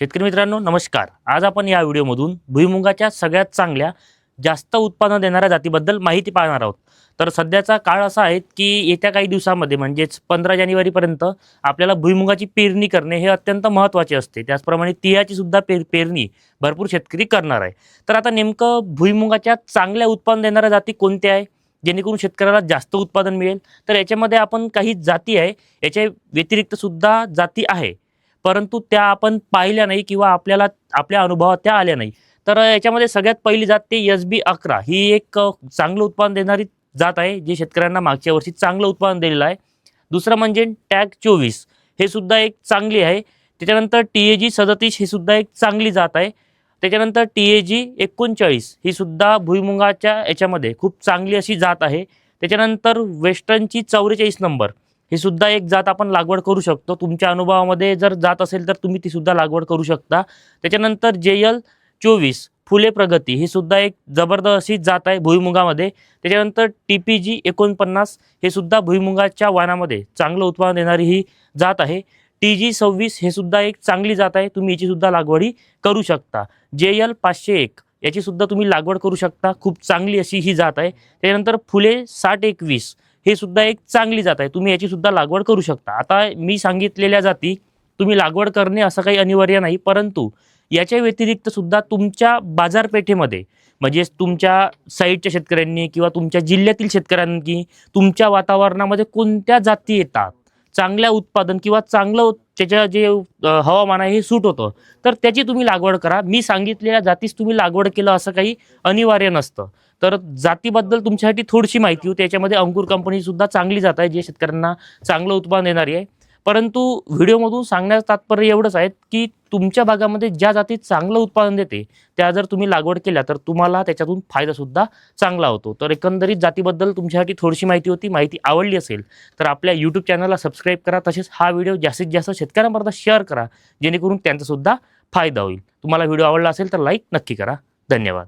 शेतकरी मित्रांनो नमस्कार. आज आपण या व्हिडिओमधून भुईमुगाच्या सगळ्यात चांगल्या जास्त उत्पादन देणाऱ्या जातीबद्दल माहिती पाहणार आहोत. तर सध्याचा काळ असा आहे की येत्या काही दिवसामध्ये म्हणजेच पंधरा जानेवारीपर्यंत आपल्याला भुईमुगाची पेरणी करणे हे अत्यंत महत्त्वाचे असते. त्याचप्रमाणे तिळाची सुद्धा पेर पेरणी भरपूर शेतकरी करणार आहे. तर आता नेमकं भुईमुगाच्या चांगल्या उत्पादन देणाऱ्या जाती कोणत्या आहे? जेणेकरून शेतकऱ्याला जास्त उत्पादन मिळेल? तर याच्यामध्ये आपण काही जाती आहे याच्या व्यतिरिक्त सुद्धा जाती आहे. परंतु त्या आपण पाहिल्या नाही किंवा आपल्याला आपल्या अनुभवात त्या आल्या नाही. तर याच्यामध्ये सगळ्यात पहिली जात ते एस बी अकरा. ही एक चांगलं उत्पादन देणारी जात आहे जे शेतकऱ्यांना मागच्या वर्षी चांगलं उत्पादन दिलेलं आहे. दुसरं म्हणजे टॅग चोवीस. हे सुद्धा एक चांगली आहे. त्याच्यानंतर टी ए जी सदतीस ही सुद्धा एक चांगली जात आहे. त्याच्यानंतर टी ए जी एकोणचाळीस ही सुद्धा भुईमुगाच्या याच्यामध्ये खूप चांगली अशी जात आहे. त्याच्यानंतर वेस्टर्नची चौवेचाळीस नंबर. ही सुद्धा एक जात आपण लागवड करू शकतो. तुमच्या अनुभवामध्ये जर जात असेल तर तुम्ही ती सुद्धा लागवड करू शकता. त्याच्यानंतर जे यल चोवीस फुले प्रगती ही सुद्धा एक जबरदस्त अशी जात आहे भुईमुगामध्ये. त्याच्यानंतर टी पी जी एकोणपन्नास हे सुद्धा भुईमुगाच्या वाणामध्ये चांगलं उत्पादन देणारी ही जात आहे. टी जी सव्वीस हे सुद्धा एक चांगली जात आहे. तुम्ही याची सुद्धा लागवडी करू शकता. जे एल पाचशे एक याची सुद्धा तुम्ही लागवड करू शकता. खूप चांगली अशी ही जात आहे. त्याच्यानंतर फुले साठ एकवीस. हे सुद्धा एक चांगली जात आहे. तुम्ही याची सुद्धा लागवड करू शकता. आता मी सांगितलेल्या जाती तुम्ही लागवड करणे असं काही अनिवार्य नाही. परंतु याच्या व्यतिरिक्त सुद्धा तुमच्या बाजारपेठेमध्ये म्हणजेच तुमच्या साईडच्या शेतकऱ्यांनी किंवा तुमच्या जिल्ह्यातील शेतकऱ्यांनी तुमच्या वातावरणामध्ये कोणत्या जाती येतात? चांगल्या उत्पादन किंवा चांगलं त्याच्या जे हवामान आहे हे सूट होतं. तर त्याची तुम्ही लागवड करा. मी सांगितलेल्या जातीस तुम्ही लागवड केलं असं काही अनिवार्य नसतं. तर जातीबद्दल तुमच्यासाठी थोडीशी माहिती होती. त्याच्यामध्ये अंकुर कंपनी सुद्धा चांगली जात आहे. जे शेतकऱ्यांना चांगलं उत्पादन देणारी आहे. परंतु व्हिडिओमधून सांगण्याचं तात्पर्य एवढंच आहे की तुमच्या भागामध्ये ज्या जाती चांगलं उत्पादन देते त्या जर तुम्ही लागवड केल्या तर तुम्हाला त्याच्यातून फायदासुद्धा चांगला होतो. तर एकंदरीत जातीबद्दल तुमच्यासाठी थोडीशी माहिती होती माहिती आवडली असेल तर आपल्या यूट्यूब चॅनलला सबस्क्राईब करा. तसेच हा व्हिडिओ जास्तीत जास्त शेतकऱ्यांपर्यंत शेअर करा जेणेकरून त्यांचासुद्धा फायदा होईल. तुम्हाला व्हिडिओ आवडला असेल तर लाईक नक्की करा. धन्यवाद.